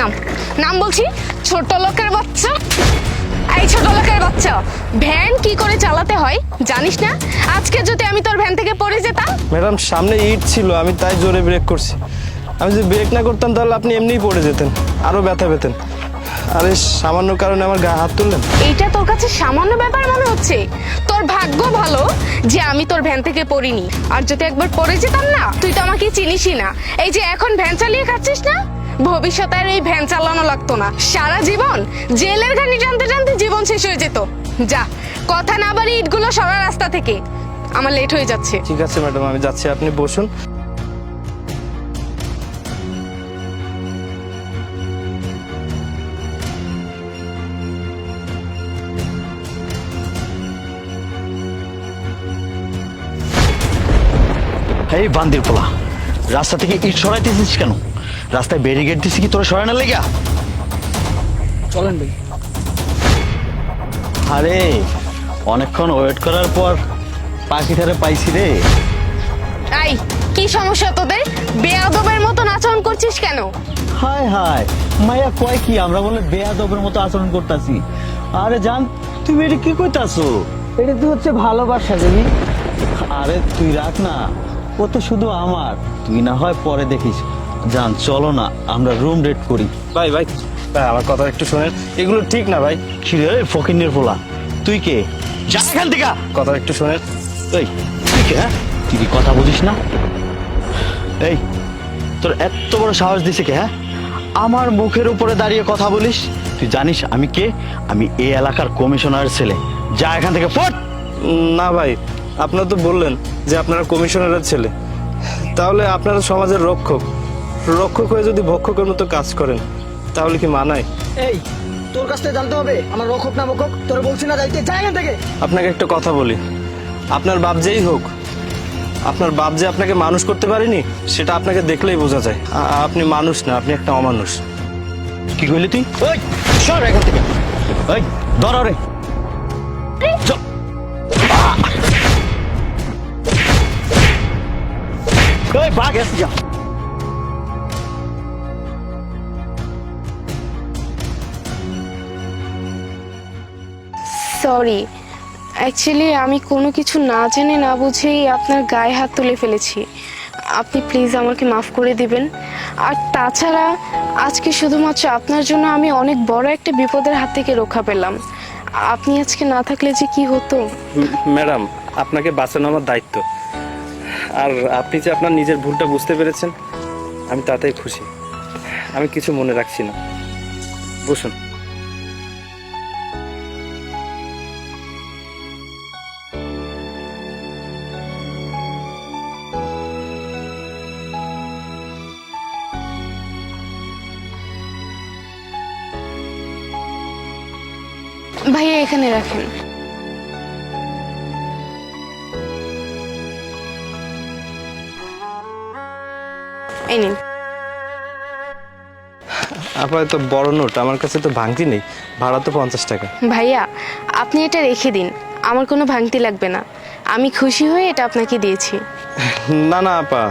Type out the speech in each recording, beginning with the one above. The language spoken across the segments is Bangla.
নাম। নাম বলছি ছোট লোকের বাচ্চা। এই ছোট লোকের বাচ্চা ভ্যান কি করে চালাতে হয় জানিস না? আজকে যদি আমি তোর ভ্যান থেকে পড়ে যেতাম। ম্যাডাম সামনে ইট ছিল আমি তাই জোরে ব্রেক করছি। আমি যদি ব্রেক না করতাম তাহলে আপনি এমনিই পড়ে যেতেন আরও ব্যথা পেতেন। আরে সামান্য কারণে আমার গায়ে হাত তুললেন। এইটা তোর কাছে সামান্য ব্যাপার মনে হচ্ছে? তোর ভাগ্য ভালো যে আমি তোর ভ্যান থেকে পড়িনি। আর যদি একবার পড়ে যেতাম না তুই তো আমাকে চিনিসই না। এই যে এখন ভ্যান চালিয়ে খাচ্ছিস না? ভবিষ্যতে আর এই ভ্যান চালানো লাগতো না। সারা জীবন জেলের ঘানি টানতে টানতে জীবন শেষ হয়ে যেত। যা কথা না বাড়ি ইটগুলো সরা রাস্তা থেকে। আমার লেট হয়ে যাচ্ছে। ঠিক আছে ম্যাডাম আমি যাচ্ছি। আপনি বসুন। এই বান্দির পোলা রাস্তা থেকে ইট সরাইতেছিস কেন? রাস্তায় ব্যারিকেড দিছি কি তোরা সরানোর লেগা? চলেন ভাই। আরে অনেকক্ষণ ওয়েট করার পর পাখিটারে পাইছি রে। আই কি সমস্যা তোদের? বেয়াদবের মতন আচরণ করছিস কেন? হায় হায় মাইয়া কয় কি আমরা বলে বেয়াদবের মতো আচরণ করতাছি। আরে জান তুমি এটা কি কইতাছো? এটা তো হচ্ছে ভালোবাসা দেবী আরে তুই রাখ না ও তো শুধু আমার। তুই না হয় পরে দেখিস। জান চলো না আমরা রুম রেট করি। ভাই ভাই ভাই আমার কথা একটু শোনেন। এগুলো ঠিক না ভাই? খিরে ফকিনের পোলা। তুই কে? যা এখান থেকে। কথা একটু শোনেন। এই তুই কে হ্যাঁ? তুই কি কথা বুঝিস না? এই তোর এত বড় সাহস দিছে কে হ্যাঁ? আমার মুখের উপরে দাঁড়িয়ে কথা বলিস? তুই জানিস আমি কে? আমি এই এলাকার কমিশনার ছেলে। যা এখান থেকে ফট! না ভাই আপনারা তো বললেন যে আপনারা কমিশনারের ছেলে। তাহলে আপনারা সমাজের রক্ষক। রক্ষক হয়ে যদি ভক্ষকের মতো কাজ করেন তাহলে কি মানায়? এই তোর কাছ থেকে জানতে হবে আমার রক্ষক না ভক্ষক তোর বলছি না যাইতে যাই থেকে। আপনাকে একটা কথা বলি। আপনার বাপ যেই হোক আপনার বাপ যে আপনাকে মানুষ করতে পারেনি সেটা আপনাকে দেখলেই বোঝা যায়। আপনি মানুষ না আপনি একটা অমানুষ। কি কইলি তুই? ওই সর এখান থেকে। ওই ধর রে ওই ভাগ এসে যা। সরি। অ্যাকচুয়ালি আমি কোনো কিছু না জেনে না বুঝেই আপনার গায়ে হাত তুলে ফেলেছি। আপনি প্লিজ আমাকে মাফ করে দিবেন। আর তাছাড়া, আজকে শুধুমাত্র আপনার জন্য আমি অনেক বড় একটা বিপদের হাত থেকে রক্ষা পেলাম। আপনি আজকে না থাকলে যে কি হতো? ম্যাডাম, আপনাকে বাঁচানো আমার দায়িত্ব। আর আপনি যে আপনার নিজের ভুলটা বুঝতে পেরেছেন, আমি তাতেই খুশি। আমি কিছু মনে রাখছি না। বসুন। এখানে রাখেন। এই নিন। আপাতত বড় নোট আমার কাছে তো ভাঙতি নেই। ভাড়া তো পঞ্চাশ টাকা। ভাইয়া আপনি এটা রেখে দিন। আমার কোনো ভাঙতি লাগবে না। আমি খুশি হয়ে এটা আপনাকে দিয়েছি। না না আপা।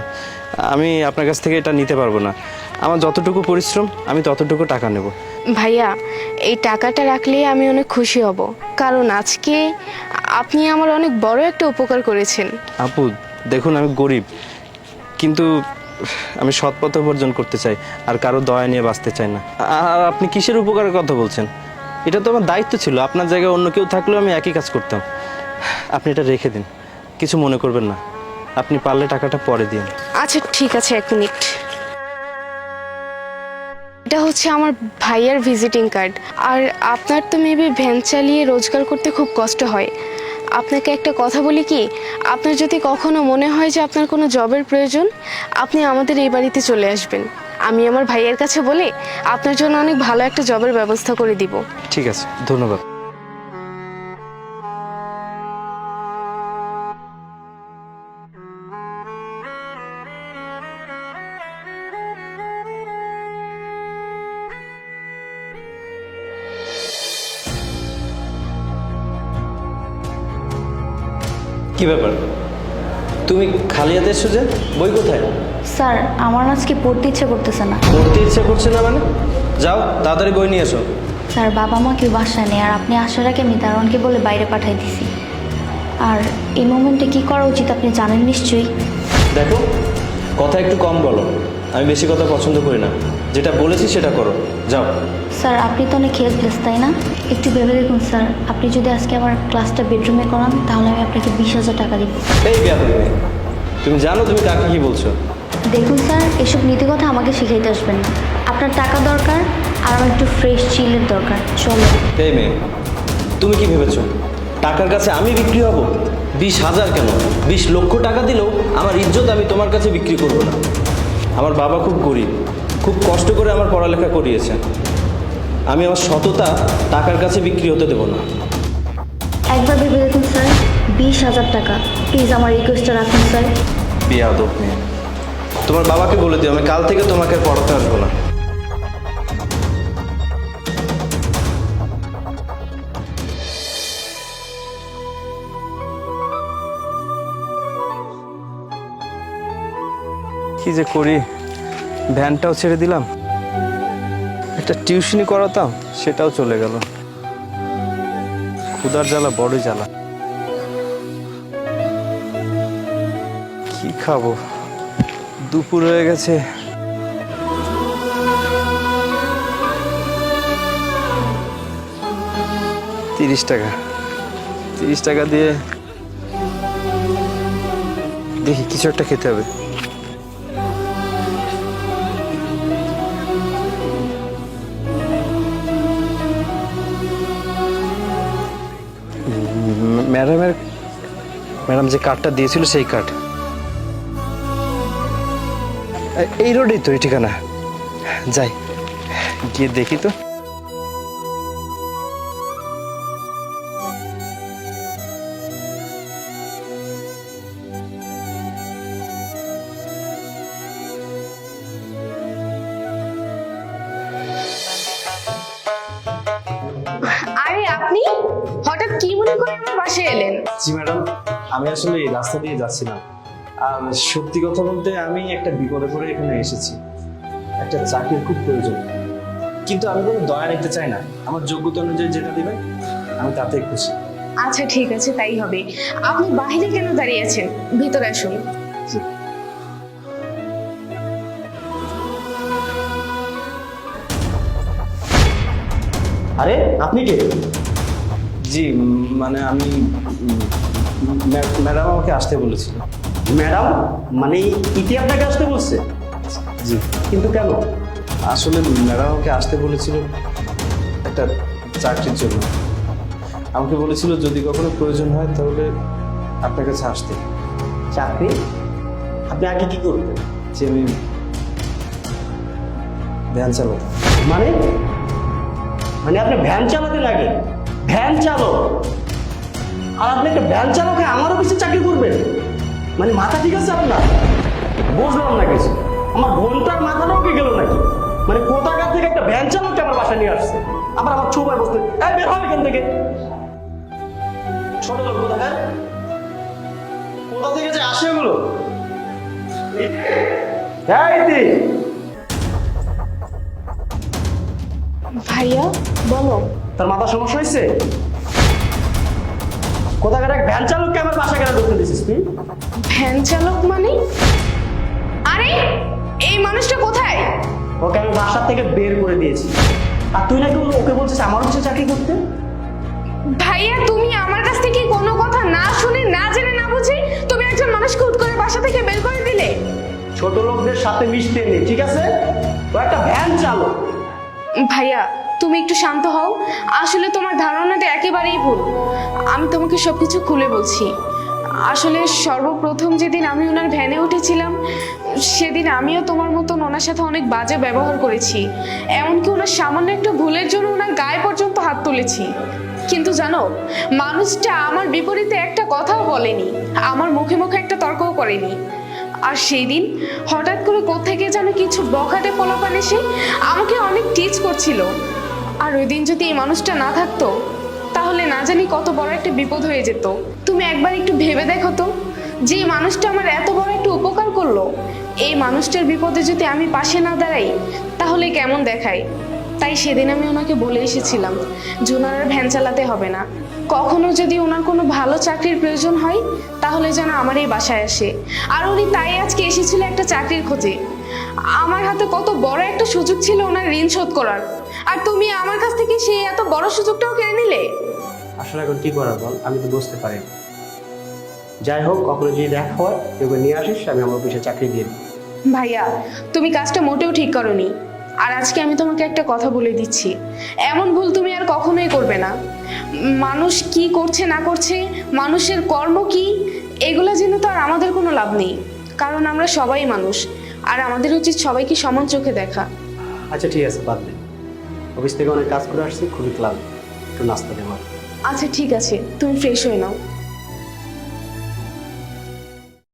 আমি আপনার কাছ থেকে এটা নিতে পারব না। আমার যতটুকু পরিশ্রম আমি ততটুকু টাকা নেব। ভাইয়া এই টাকাটা রাখলে আমি অনেক খুশি হব। কারণ আজকে আপনি আমার অনেক বড় একটা উপকার করেছেন। আপু দেখুন আমি গরিব। কিন্তু আমি সৎ পথে উপার্জন করতে চাই আর কারও দয়া নিয়ে বাঁচতে চাই না। আর আপনি কিসের উপকারের কথা বলছেন? এটা তো আমার দায়িত্ব ছিল। আপনার জায়গায় অন্য কেউ থাকলেও আমি একই কাজ করতাম। আপনি এটা রেখে দিন। কিছু মনে করবেন না। আপনি পারলে টাকাটা পরে দিন। আচ্ছা ঠিক আছে এক মিনিট। এটা হচ্ছে আমার ভাইয়ার ভিজিটিং কার্ড আর আপনার তো মেবি ভ্যান চালিয়ে রোজগার করতে খুব কষ্ট হয়। আপনাকে একটা কথা বলি কি, আপনার যদি কখনো মনে হয় যে আপনার কোনো জবের প্রয়োজন, আপনি আমাদের এই বাড়িতে চলে আসবেন। আমি আমার ভাইয়ের কাছে বলে, আপনার জন্য অনেক ভালো একটা জবের ব্যবস্থা করে দিব। ঠিক আছে, ধন্যবাদ। কি ব্যাপার? তুমি খালি হাতে এসছো যে? বই কোথায়? স্যার আমার আজকে পড়তে ইচ্ছে করতেছে না। পড়তে ইচ্ছে করছে না মানে? যাও তাড়াতাড়ি বই নিয়ে এসো। স্যার বাবা মা কেউ বাসায় নেই আর আপনি আসার আগে আমি দারোয়ানকে বলে বাইরে পাঠাই দিছি। আর এই মোমেন্টে কি করা উচিত আপনি জানেন নিশ্চয়ই? দেখো কথা একটু কম বলো। আমি বেশি কথা পছন্দ করি না। যেটা বলেছি সেটা করো। যাও। স্যার আপনি তো অনেক হেল্পলেস তাই না? একটু ভেবে দেখুন স্যার। আপনি যদি আজকে আমার ক্লাসটা বেডরুমে করান তাহলে আমি আপনাকে বিশ হাজার টাকা দিব। এই বিয়া তুমি জানো তুমি কাকে কি বলছো? দেখুন স্যার এসব নীতি কথা আমাকে শিখাইতে আসবেন না। আপনার টাকা দরকার আর আমার একটু ফ্রেশ চিলের দরকার। চলো। এই মেয়ে তুমি কি ভেবেছো? টাকার কাছে আমি বিক্রি হব? বিশ হাজার কেন? বিশ লক্ষ টাকা দিলেও আমার ইজ্জত আমি তোমার কাছে বিক্রি করব না। আমার বাবা খুব গরিব। খুব কষ্ট করে আমার পড়ালেখা করিয়েছেন। আমি আমার সততা টাকার কাছে বিক্রি হতে দেব না। একবার ভেবে দেখুন স্যার বিশ হাজার টাকা। প্লিজ আমার রিকোয়েস্টটা রাখুন স্যার। বিয়াদ মেয়ে। তোমার বাবাকে বলে দিও আমি কাল থেকে তোমাকে পড়াতে আসব না। কি যে করি? ভ্যানটাও ছেড়ে দিলাম। একটা টিউশনি করাতাম, সেটাও চলে গেল। ক্ষুদার জ্বালা, বড়ই জ্বালা। কি খাব? দুপুর হয়ে গেছে। তিরিশ টাকা। তিরিশ টাকা দিয়ে দেখি, কিছু একটা খেতে হবে। ম্যাডামের ম্যাডাম যে কার্ডটা দিয়েছিল সেই কার্ড এই রোডেই তো, এই ঠিকানা। যাই, গিয়ে দেখি তো। বাসায় এলেন। জি ম্যাডাম আমি আসলে এই রাস্তা দিয়ে যাচ্ছিলাম। আর সত্যি কথা বলতে আমি একটা বিপদে পড়ে এখানে এসেছি। একটা চাকরির খুব প্রয়োজন। কিন্তু আমি কোনো দয়া নিতে চাই না। আমার যোগ্যতা অনুযায়ী যেটা দিবেন আমি তাতেই খুশি। আচ্ছা ঠিক আছে তাই হবে। আপনি বাইরে কেন দাঁড়িয়ে আছেন? ভিতরে আসুন। আরে আপনি কে? জি মানে আমি ম্যাডাম আমাকে আসতে বলেছিল। ম্যাডাম? মানে ইতি আপনাকে আসতে বলছে? জি। কিন্তু কেন? আসলে ম্যাডাম আমাকে আসতে বলেছিল একটা চাকরির জন্য। আমাকে বলেছিল যদি কখনো প্রয়োজন হয় তাহলে আপনার কাছে আসতে। চাকরি? আপনি আগে কি করবেন যে আমি ভ্যান চালাতাম। মানে? মানে আপনি ভ্যান চালাতে লাগে? ভ্যান চালক। আর আপনি একটা ভ্যান চালকে আমার অফিসে চাকরি করবেন? মানে মাথা ঠিক আছে আপনার? বুঝলাম না কিছু। আমার বোনটার মাথাটাও কি গেল নাকি? মানে কোথাকার থেকে একটা ভ্যান চালককে আমার বাসায় নিয়ে আসছে? আবার আমার ছোপায় বসতে এই, বের হবে এখান থেকে। ছোট লোক কোথা থেকে যে আসে ইতি। ভাইয়া, বলো। তার মাথা সমস্যা হয়েছে? কোথাকার এক ভ্যান চালককে আমার বাসা কেন ঢুকতে দিছিস তুই? ভ্যান চালক মানে? আরে এই মানুষটা কোথায়? ওকে আমি বাসার থেকে বের করে দিয়েছি। আর তুই নাকি ওকে বলছিস আমার অফিসে চাকরি করতে? ভাইয়া তুমি আমার কাছ থেকে কোনো কথা না শুনে না জেনে না বুঝে তুমি একজন মানুষকে হুট করে বাসা থেকে বের করে দিলে? ছোট লোকদের সাথে মিশতে নেই ঠিক আছে? ও একটা ভ্যান চালক। ভাইয়া তুমি একটু শান্ত হও। আসলে তোমার ধারণাটা একেবারেই ভুল। আমি তোমাকে সবকিছু খুলে বলছি। আসলে সর্বপ্রথম যেদিন আমি ওনার ভ্যানে উঠেছিলাম, সেদিন আমিও তোমার মতন ওনার সাথে অনেক বাজে ব্যবহার করেছি। এমনকি ওনার সামান্য একটা ভুলের জন্য ওনার গায়ে পর্যন্ত হাত তুলেছি। কিন্তু জানো, মানুষটা আমার বিপরীতে একটা কথাও বলেনি। আমার মুখে মুখে একটা তর্কও করেনি। আর সেই দিন হঠাৎ করে কোথেকে যেন কিছু বখাটে পোলাপান এসে আমাকে অনেক টিচ করছিল। আর ওই দিন যদি এই মানুষটা না থাকতো, তাহলে না জানি কত বড় একটা বিপদ হয়ে যেত। তুমি একবার একটু ভেবে দেখো তো, যে মানুষটা আমার এত বড় একটা উপকার করল। এই মানুষটার বিপদে যদি আমি পাশে না দাঁড়াই, তাহলে কেমন দেখাই তাই সেদিন আমি ওনাকে বলে এসেছিলাম, যে ওনার আর ভ্যান চালাতে হবে না। কখনো যদি ওনার কোনো ভালো চাকরির প্রয়োজন হয়, তাহলে যেন আমার এই বাসায় আসে। আর উনি তাই আজকে এসেছিল একটা চাকরির খোঁজে। আমার হাতে কত বড় একটা সুযোগ ছিল ওনার ঋণ শোধ করার। আর তুমি আমার কাছ থেকে সেই এত বড় সুযোগটাও কেড়ে নিলে? আসলে এখন কি করার বল? আমি তো বুঝতে পারি। যাই হোক কখনো যদি দেখা হয় এগুলো নিয়ে আসিস আমি আমার অফিসে চাকরি দিয়ে দিই ভাইয়া তুমি কাজটা মোটেও ঠিক করনি। আর আজকে আমি তোমাকে একটা কথা বলে দিচ্ছি। এমন ভুল তুমি আর কখনোই করবে না। মানুষ কি করছে না করছে মানুষের কর্ম কি এগুলো জেনে তো আর আমাদের কোনো লাভ নেই। কারণ আমরা সবাই মানুষ। আর আমাদের উচিত সবাইকে সমান চোখে দেখা। আচ্ছা ঠিক আছে বাদ অফিস থেকে অনেক কাজ করে আসছি, খুবই ক্লান্ত। একটু নাস্তা দেওয়া। আচ্ছা ঠিক আছে। তুমি ফ্রেশ হয়ে নাও।